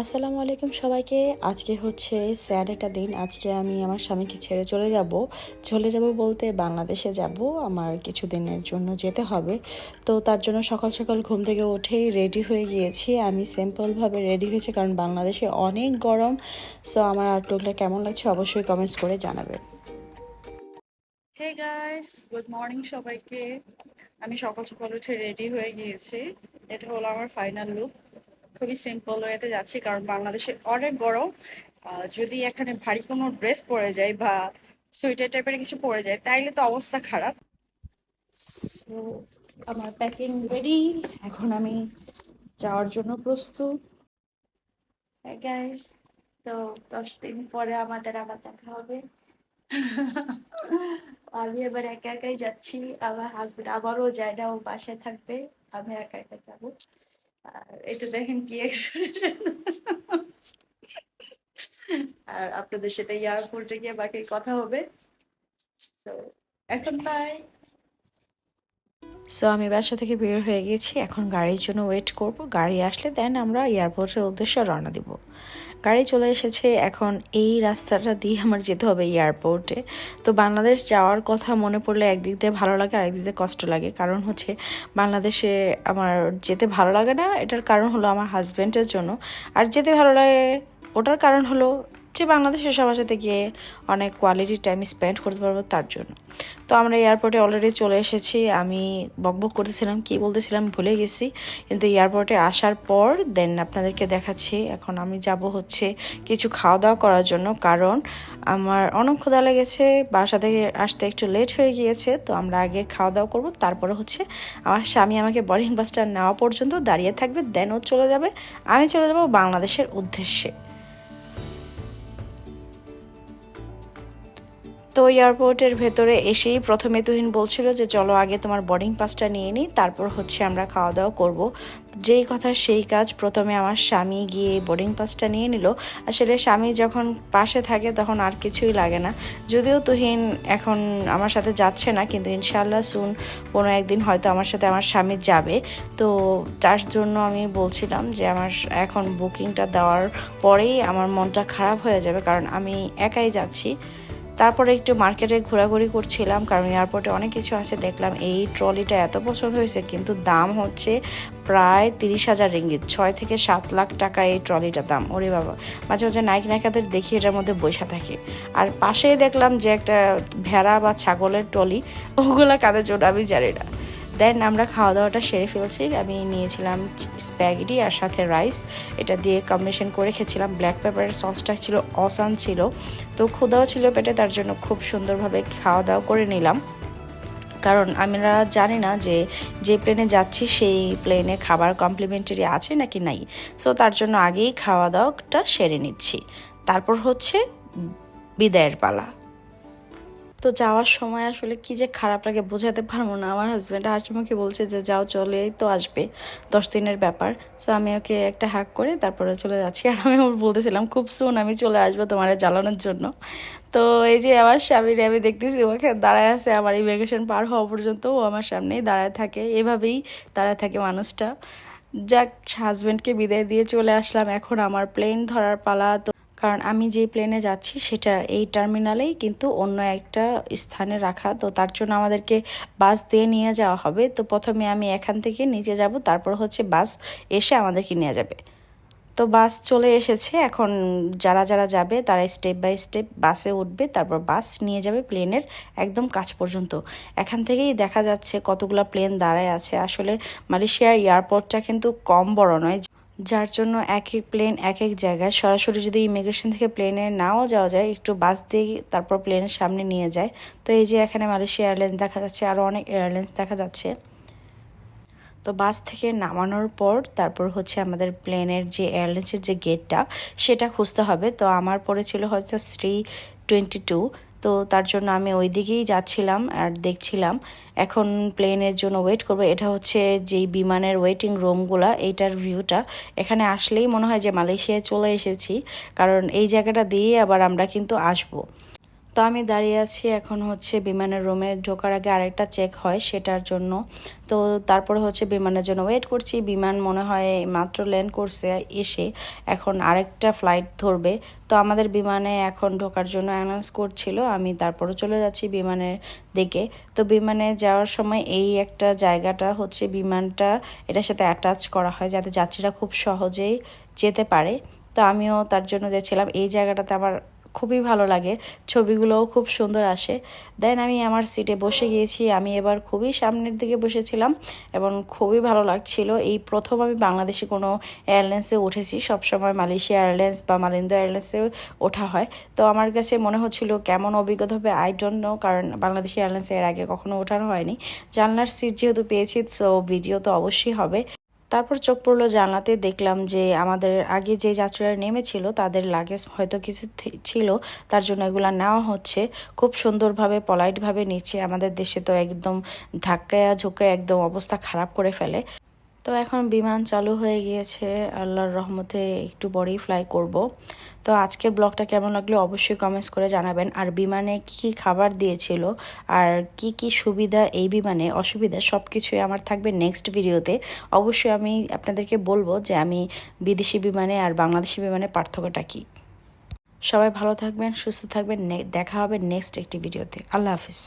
আসসালামু আলাইকুম সবাইকে। আজকে হচ্ছে স্যাড একটা দিন। আজকে আমি আমার স্বামীকে ছেড়ে চলে যাব। চলে যাব বলতে বাংলাদেশে যাব। আমার কিছু দিনের জন্য যেতে হবে। তো তার জন্য সকাল সকাল ঘুম থেকে উঠেই রেডি হয়ে গিয়েছি। আমি সিম্পলভাবে রেডি হয়েছি কারণ বাংলাদেশে অনেক গরম। সো আমার আউটলুকটা কেমন লাগছে অবশ্যই কমেন্টস করে জানাবেন। হে গাইস গুড মর্নিং সবাইকে। আমি সকাল সকাল উঠে রেডি হয়ে গিয়েছি। এটা হলো আমার ফাইনাল লুক খুবই সিম্পল ওয়েতে যাচ্ছি, কারণ বাংলাদেশে অনেক গরম। যদি এখানে ভারী কোনো ড্রেস পরে যায় বা সোয়েটার টাইপের কিছু পরে যায় তাইলে তো অবস্থা খারাপ। আমার প্যাকিং রেডি এখন আমি যাওয়ার জন্য প্রস্তুত। গাইস তো দশ দিন পরে আমাদের আবার দেখা হবে। আমি এবার একা একাই যাচ্ছি, আমার হাজবেন্ড আবারও যায় না, ও বাসায় থাকবে, আমি একা একা যাব। এটা দেখেন কি আর আপনাদের সাথে এয়ারপোর্টে গিয়ে বাকি কথা হবে। এখন বাই সো আমি বাসা থেকে বের হয়ে গেছি। এখন গাড়ির জন্য ওয়েট করব। গাড়ি আসলে দেন আমরা এয়ারপোর্টের উদ্দেশ্যে রওনা দিব। গাড়ি চলে এসেছে। এখন এই রাস্তাটা দিয়ে আমার যেতে হবে এয়ারপোর্টে তো বাংলাদেশ যাওয়ার কথা মনে পড়লে একদিক দিয়ে ভালো লাগে আর একদিক দিয়ে কষ্ট লাগে। কারণ হচ্ছে বাংলাদেশে আমার যেতে ভালো লাগে না, এটার কারণ হলো আমার হাজব্যান্ডের জন্য। আর যেতে ভালো লাগে, ওটার কারণ হলো যে বাংলাদেশের সবার সাথে গিয়ে অনেক কোয়ালিটি টাইম স্পেন্ড করতে পারব তার জন্য। তো আমরা এয়ারপোর্টে অলরেডি চলে এসেছি। আমি বকবক করতেছিলাম, কি বলতেছিলাম ভুলে গেছি। কিন্তু এয়ারপোর্টে আসার পর দেন আপনাদেরকে দেখাচ্ছি। এখন আমি যাব হচ্ছে কিছু খাওয়া দাওয়া করার জন্য। কারণ আমার অনেক ক্ষুধা লেগেছে, বাসা থেকে আসতে একটু লেট হয়ে গিয়েছে। তো আমরা আগে খাওয়া দাওয়া করব, তারপরে হচ্ছে আমার স্বামী আমাকে বোর্ডিং বাসটা নেওয়া পর্যন্ত দাঁড়িয়ে থাকবে দেন ও চলে যাবে। আমি চলে যাব বাংলাদেশের উদ্দেশ্যে। তো এয়ারপোর্টের ভেতরে এসেই প্রথমে তুহিন বলছিল যে, চলো আগে তোমার বোর্ডিং পাসটা নিয়ে নিই তারপর হচ্ছে আমরা খাওয়া দাওয়া করব। যেই কথা সেই কাজ প্রথমে আমার স্বামী গিয়ে বোর্ডিং পাসটা নিয়ে নিল। আসলে স্বামী যখন পাশে থাকে তখন আর কিছুই লাগে না। যদিও তুহিন এখন আমার সাথে যাচ্ছে না, কিন্তু ইনশাল্লাহ সুন কোনো একদিন হয়তো আমার সাথে আমার স্বামী যাবে। তো তার জন্য আমি বলছিলাম যে, আমার এখন বুকিংটা দেওয়ার পরেই আমার মনটা খারাপ হয়ে যাবে, কারণ আমি একাই যাচ্ছি। তারপরে একটু মার্কেটে ঘোরাঘুরি করছিলাম, কারণ এয়ারপোর্টে অনেক কিছু আছে, দেখলাম এই ট্রলিটা এত পছন্দ হয়েছে, কিন্তু দাম হচ্ছে প্রায় তিরিশ হাজার রিঙ্গিত, ছয় থেকে সাত লাখ টাকা এই ট্রলিটার দাম। ওরে বাবা, মাঝে মাঝে নায়ক নায়িকাদের দেখি এটার মধ্যে বৈশা থাকে। আর পাশেই দেখলাম যে একটা ভেড়া বা ছাগলের ট্রলি, ওগুলা কাদের জন্য আমি জানি না। দেন আমরা খাওয়া দাওয়াটা সেরে ফেলছি। আমি নিয়েছিলাম স্প্যাগেটি আর সাথে রাইস। এটা দিয়ে কম্বিনেশন করে খেয়েছিলাম। ব্ল্যাক পেপারের সসটা ছিল অসান ছিল। তো ক্ষুদাও ছিল পেটে, তার জন্য খুব সুন্দরভাবে খাওয়া দাওয়া করে নিলাম। কারণ আমরা জানি না যে যে প্লেনে যাচ্ছি, সেই প্লেনে খাবার কমপ্লিমেন্টারি আছে নাকি নাই। সো তার জন্য আগেই খাওয়া দাওয়াটা সেরে নিচ্ছি। তারপর হচ্ছে বিদায়ের পালা। তো যাওয়ার সময় আসলে কি যে খারাপ লাগে বোঝাতে পারব না। আমার হাজব্যান্ড হাসিমুখে বলছে যে, যাও চলেই তো আসবে। দশ দিনের ব্যাপার। সো আমি ওকে একটা হাক করে তারপরে চলে যাচ্ছি। আর আমি ওর বলতেছিলাম, খুব সুন আমি চলে আসব তোমার জ্বালানোর জন্য। তো এই যে আমার স্বামীর আমি দেখতেছি ওকে দাঁড়ায় আছে। আমার ইমিগ্রেশন পার হওয়া পর্যন্ত ও আমার সামনেই দাঁড়ায় থাকে। এভাবেই দাঁড়ায় থাকে মানুষটা। যাক হাজব্যান্ডকে বিদায় দিয়ে চলে আসলাম। এখন আমার প্লেন ধরার পালা। তো কারণ আমি যে প্লেনে যাচ্ছি সেটা এই টার্মিনালেই কিন্তু অন্য একটা স্থানে রাখা। তো তার জন্য আমাদেরকে বাস দিয়ে নিয়ে যাওয়া হবে। তো প্রথমে আমি এখান থেকে নিচে যাব, তারপর হচ্ছে বাস এসে আমাদেরকে নিয়ে যাবে। তো বাস চলে এসেছে। এখন যারা যারা যাবে, তারা স্টেপ বাই স্টেপ বাসে উঠবে, তারপর বাস নিয়ে যাবে প্লেনের একদম কাছ পর্যন্ত। এখান থেকেই দেখা যাচ্ছে কতগুলো প্লেন দাঁড়ায় আছে। আসলে মালয়েশিয়ার এয়ারপোর্টটা কিন্তু কম বড় নয়। যার জন্য এক এক প্লেন এক এক জায়গায়। সরাসরি যদি ইমিগ্রেশন থেকে প্লেনে নাও যাওয়া যায়, একটু বাস দিয়ে তারপর প্লেনের সামনে নিয়ে যায়। তো এই যে এখানে মালয়েশিয়া এয়ারলাইন্স দেখা যাচ্ছে আরও অনেক এয়ারলাইন্স দেখা যাচ্ছে। তো বাস থেকে নামানোর পর তারপর হচ্ছে আমাদের প্লেনের যে এয়ারলাইন্সের যে গেটটা সেটা খুঁজতে হবে। তো আমার পড়েছিল হয়তো শ্রী টোয়েন্টি টু তো তার জন্য আমি ওই দিকেই যাচ্ছিলাম আর দেখছিলাম। এখন প্লেনের জন্য ওয়েট করব। এটা হচ্ছে যেই বিমানের ওয়েটিং রুমগুলা এইটার ভিউটা এখানে আসলেই মনে হয় যে মালয়েশিয়ায় চলে এসেছি। কারণ এই জায়গাটা দিয়ে আবার আমরা কিন্তু আসব। তো আমি দাঁড়িয়ে আছি এখন হচ্ছে বিমানের রুমে ঢোকার আগে আরেকটা চেক হয় সেটার জন্য। তো তারপরে হচ্ছে বিমানের জন্য ওয়েট করছি। বিমান মনে হয় মাত্র ল্যান্ড করছে এসে। এখন আরেকটা ফ্লাইট ধরবে। তো আমাদের বিমানে এখন ঢোকার জন্য অ্যানাউন্স করছিল। আমি তারপরে চলে যাচ্ছি বিমানের দিকে। তো বিমানে যাওয়ার সময় এই একটা জায়গাটা হচ্ছে বিমানটা এটার সাথে অ্যাটাচ করা হয় যাতে যাত্রীরা খুব সহজেই যেতে পারে। তো আমিও তার জন্য যাচ্ছিলাম। এই জায়গাটাতে আমার খুবই ভালো লাগে। ছবিগুলোও খুব সুন্দর আসে। দেন আমি আমার সিটে বসে গিয়েছি। আমি এবার খুবই সামনের দিকে বসেছিলাম এবং খুবই ভালো লাগছিল। এই প্রথম আমি বাংলাদেশে কোনো এয়ারলাইন্সে উঠেছি। সবসময় মালয়েশিয়া এয়ারলাইন্স বা মালিন্দা এয়ারলাইন্সে ওঠা হয়। তো আমার কাছে মনে হচ্ছিল কেমন অভিজ্ঞতা হবে? আই ডোন্ট নো কারণ বাংলাদেশি এয়ারলাইন্সে এর আগে কখনো ওঠানো হয়নি। জানলার সিট যেহেতু পেয়েছি সো ভিডিও তো অবশ্যই হবে। তারপর চোখ পড়ল জানলাতে দেখলাম যে আমাদের আগে যে যাত্রীরা নেমেছিল, তাদের লাগেজ হয়তো কিছু ছিল, তার জন্য এগুলা নেওয়া হচ্ছে। খুব সুন্দরভাবে পলাইটভাবে নিচ্ছে। আমাদের দেশে তো একদম ধাক্কায় ঝুঁকে একদম অবস্থা খারাপ করে ফেলে। তো এখন বিমান চালু হয়ে গিয়েছে, আল্লাহর রহমতে একটু পরেই ফ্লাই করব। তো আজকের ব্লগটা কেমন লাগল অবশ্যই কমেন্টস করে জানাবেন। আর বিমানে কি কি খাবার দিয়েছিল আর কি কি সুবিধা এই বিমানে, অসুবিধা সব কিছুই আমার থাকবে নেক্সট ভিডিওতে অবশ্যই আমি আপনাদেরকে বলব যে আমি বিদেশি বিমানে আর বাংলাদেশি বিমানে পার্থক্যটা কী। সবাই ভালো থাকবেন, সুস্থ থাকবেন দেখা হবে নেক্সট একটি ভিডিওতে আল্লাহ হাফিজ।